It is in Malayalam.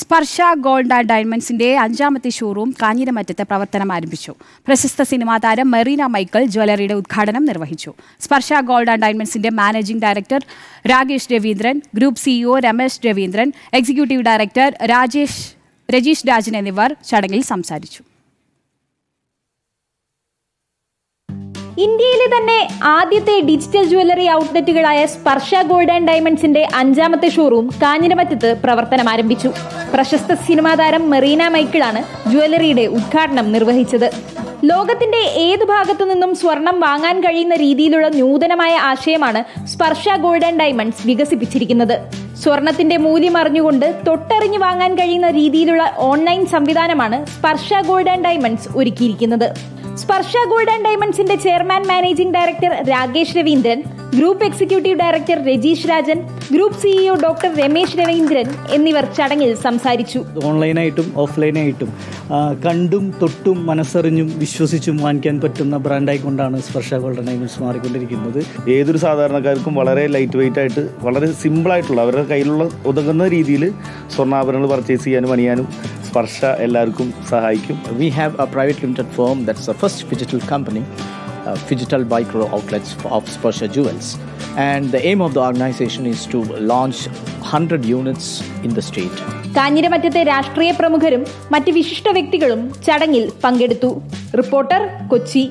സ്പർശ ഗോൾഡ് ആൻഡ് ഡയമണ്ട്സിന്റെ അഞ്ചാമത്തെ ഷോറൂം കാഞ്ഞിരമറ്റത്ത് പ്രവർത്തനം ആരംഭിച്ചു. പ്രശസ്ത സിനിമാ താരം മെറീന മൈക്കിൾ ജ്വല്ലറിയുടെ ഉദ്ഘാടനം നിർവഹിച്ചു. Sparsha gold and ഡയമണ്ട്സിന്റെ managing director Rakesh Raveendran group CEO Ramesh Raveendran executive director Rajesh Rajeesh Rajan എന്നിവർ ചടങ്ങിൽ സംസാരിച്ചു. ഇന്ത്യയിലെ തന്നെ ആദ്യത്തെ ഡിജിറ്റൽ ജുവല്ലറി ഔട്ട്ലെറ്റുകളായ സ്പർശ ഗോൾഡ് ആൻഡ് ഡയമണ്ട്സിന്റെ അഞ്ചാമത്തെ ഷോറൂം കാഞ്ഞിരമറ്റത്ത് പ്രവർത്തനം ആരംഭിച്ചു. പ്രശസ്ത സിനിമാ താരം മെറീന മൈക്കിളാണ് ജുവല്ലറിയുടെ ഉദ്ഘാടനം നിർവഹിച്ചത്. ലോകത്തിന്റെ ഏത് ഭാഗത്തു നിന്നും സ്വർണം വാങ്ങാൻ കഴിയുന്ന രീതിയിലുള്ള നൂതനമായ ആശയമാണ് സ്പർശ ഗോൾഡ് ആൻഡ് ഡയമണ്ട്സ് വികസിപ്പിച്ചിരിക്കുന്നത്. സ്വർണത്തിന്റെ മൂല്യം അറിഞ്ഞുകൊണ്ട് തൊട്ടറിഞ്ഞു വാങ്ങാൻ കഴിയുന്ന രീതിയിലുള്ള ഓൺലൈൻ സംവിധാനമാണ് സ്പർശ ഗോൾഡ് ആൻഡ് ഡയമണ്ട്സ് ഒരുക്കിയിരിക്കുന്നത്. Sparsha gold and ഡയമണ്ട്സിന്റെ chairman managing director Rakesh Raveendran group executive director Rajeesh Rajan group CEO doctor Ramesh Raveendran എന്നിവർ ചടങ്ങിൽ സംസാരിച്ചു. ഓൺലൈനായിട്ടും ഓഫ്ലൈനായിട്ടും കണ്ടും തൊട്ടും മനസ്സറിഞ്ഞും വിശ്വസിച്ചും വാങ്ങിക്കാൻ പറ്റുന്ന ബ്രാൻഡായി കൊണ്ടാണ് സ്പർശ ഗോൾഡൻ ഡയമണ്ട്സ് മാറിക്കൊണ്ടിരിക്കുന്നത്. ഏതൊരു സാധാരണക്കാർക്കും വളരെ ലൈറ്റ് വെയിറ്റ് ആയിട്ട് വളരെ സിമ്പിൾ ആയിട്ടുള്ള അവരുടെ കയ്യിലുള്ള ഒതുങ്ങുന്ന രീതിയിൽ സ്വർണാഭരണങ്ങൾ പർച്ചേസ് ചെയ്യാനും അണിയാനും സ്പർശ എല്ലാവർക്കും സഹായിക്കും. We have a private limited firm that's a first phygital company phygital micro outlets of Sparsha jewels and the aim of the organisation is to launch hundred units in the state കാഞ്ഞിരമറ്റത്തെ രാഷ്ട്രീയ പ്രമുഖരും മറ്റ് വിശിഷ്ട വ്യക്തികളും ചടങ്ങിൽ പങ്കെടുത്തു. റിപ്പോർട്ടർ കൊച്ചി.